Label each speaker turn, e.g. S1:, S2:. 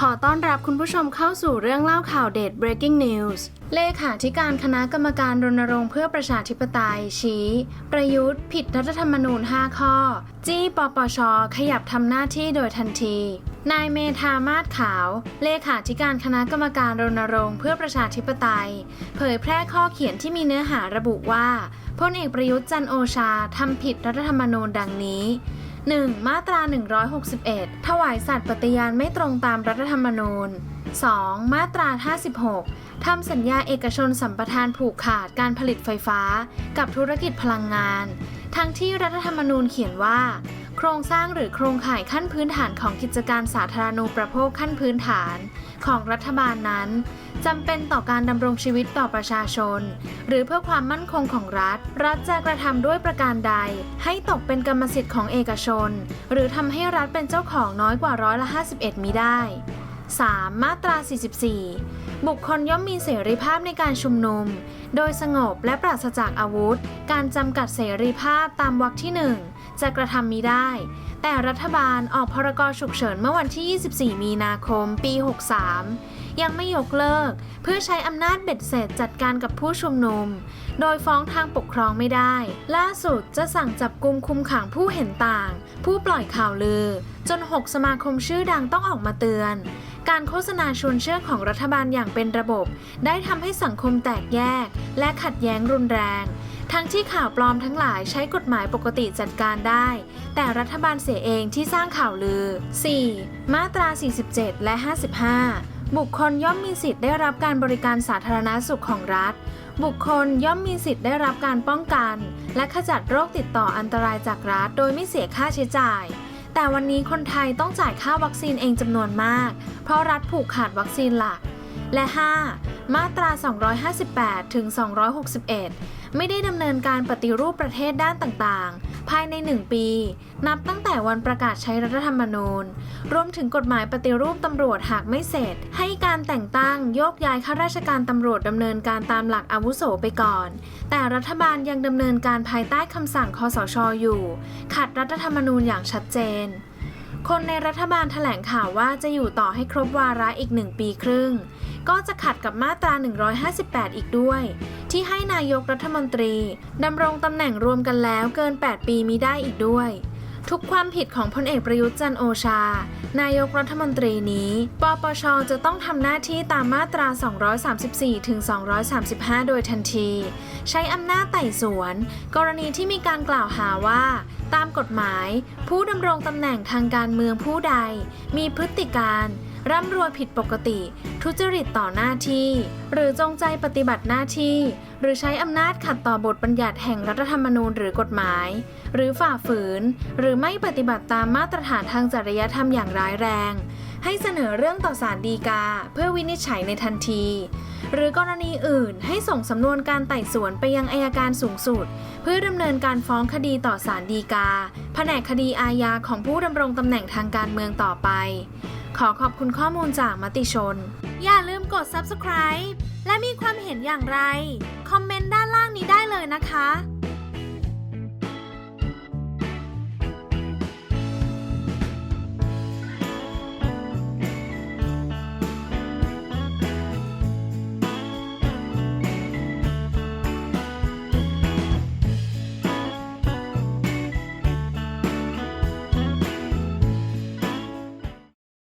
S1: ขอต้อนรับคุณผู้ชมเข้าสู่เรื่องเล่าข่าวเด็ด breaking news เลขาธิการคณะกรรมการรณรงค์เพื่อประชาธิปไตย ชี้ ประยุทธ์ ผิดรัฐธรรมนูญ 5 ข้อ จี้ปปช ขยับทำหน้าที่โดยทันที นายเมธามาศขาว เลขาธิการคณะกรรมการรณรงค์เพื่อประชาธิปไตย เผยแพร่ข้อเขียนที่มีเนื้อหาระบุว่าพลเอกประยุทธ์จันโอชาทำผิดรัฐธรรมนูญดังนี้ 1. มาตรา 161 ถวายสัตย์ปฏิญาณไม่ตรงตามรัฐธรรมนูญ 2. มาตรา 56 ทำสัญญาเอกชนสัมปทานผูกขาดการผลิตไฟฟ้า กับธุรกิจพลังงาน ทั้งที่รัฐธรรมนูญเขียนว่า โครงสร้างหรือโครงข่ายขั้นพื้นฐานของกิจการสาธารณูปโภคขั้นพื้นฐาน ของรัฐบาลนั้นจำเป็นต่อการดำรงชีวิตต่อประชาชน หรือเพื่อความมั่นคงของรัฐ รัฐจะกระทำด้วยประการใด ให้ตกเป็นกรรมสิทธิ์ของเอกชน หรือทำให้รัฐเป็นเจ้าของน้อยกว่าร้อยละ 51มีได้ 3. มาตรา 44 บุคคลย่อมมีเสรีภาพในการชุมนุม โดยสงบและปราศจากอาวุธ การจำกัดเสรีภาพตามวรรคที่ 1 จะกระทำมิได้ แต่รัฐบาลออกพรกฉุกเฉินเมื่อวันที่ 24 มีนาคม ปี 63 ยังไม่ยกเลิก เพื่อใช้อำนาจเบ็ดเสร็จจัดการกับผู้ชุมนุม โดยฟ้องทางปกครองไม่ได้ ล่าสุดจะสั่งจับกลุมคุมขังผู้เห็นต่าง ผู้ปล่อยข่าวลือ จน 6 สมาคมชื่อดังต้องออกมาเตือน การโฆษณาชวนเชื่อของรัฐบาลอย่างเป็นระบบ ได้ทำให้สังคมแตกแยก และขัดแย้งรุนแรง ทั้งที่ข่าวปลอมทั้งหลายใช้กฎหมายปกติจัดการได้ แต่รัฐบาลเสียเองที่สร้างข่าวลือ 4. มาตรา 47 และ 55 บุคคลย่อมมีสิทธิ์ได้รับการบริการสาธารณาสุขของรัฐ บุคคลย่อมมีสิทธิ์ได้รับการป้องกัน และขจัดโรคติดต่ออันตรายจากรัฐ โดยไม่เสียค่าใช้จ่ายแต่วันนี้คนไทยต้องจ่ายค่าวัคซีนเองจำนวนมาก เพราะรัฐผูกขาดวัคซีนหลัก และ 5. มาตรา 258 ถึง 261 ไม่ได้ดำเนินการปฏิรูปประเทศด้านต่างๆ ภายใน 1 ปี นับตั้งแต่วันประกาศใช้รัฐธรรมนูญ รวมถึงกฎหมายปฏิรูปตำรวจหากไม่เสร็จ ให้การแต่งตั้งโยกย้ายข้าราชการตำรวจดำเนินการตามหลักอาวุโสไปก่อน แต่รัฐบาลยังดำเนินการภายใต้คำสั่งคอสชอยู่ ขัดรัฐธรรมนูญอย่างชัดเจน คนในรัฐบาลแถลงข่าวว่าจะอยู่ต่อให้ครบวาระอีกหนึ่งปีครึ่ง ก็จะขัดกับมาตรา 158 อีกด้วย ที่ให้นายกรัฐมนตรีดำรงตำแหน่งรวมกันแล้วเกิน 8 ปีมิได้อีกด้วย ทุกความผิดของพลเอกประยุทธ์จันโอชา นายกรัฐมนตรีนี้ ปปช จะต้องทำหน้าที่ตามมาตรา 234 ถึง 235 โดยทันที ใช้อำนาจไต่สวน กรณีที่มีการกล่าวหาว่า ตามกฎหมาย ผู้ดำรงตำแหน่งทางการเมืองผู้ใด มีพฤติการ ร่ำรวยผิดปกติ ทุจริตต่อหน้าที่ หรือจงใจปฏิบัติหน้าที่ หรือใช้อำนาจขัดต่อบทบัญญัติแห่งรัฐธรรมนูญหรือกฎหมาย หรือฝ่าฝืน หรือไม่ปฏิบัติตามมาตรฐานทางจริยธรรมอย่างร้ายแรง ให้เสนอเรื่องต่อศาลฎีกา เพื่อวินิจฉัยในทันที หรือกรณีอื่นให้ส่งสำนวนการไต่สวนไปยังอายการสูงสุด เพื่อดำเนินการฟ้องคดีต่อศาลฎีกา แผนกคดีอาญาของผู้ดำรงตำแหน่งทางการเมืองต่อไป ขอขอบคุณข้อมูลจากมติชน อย่าลืมกด subscribe และมีความเห็นอย่างไร คอมเมนต์ด้านล่างนี้ได้เลยนะคะ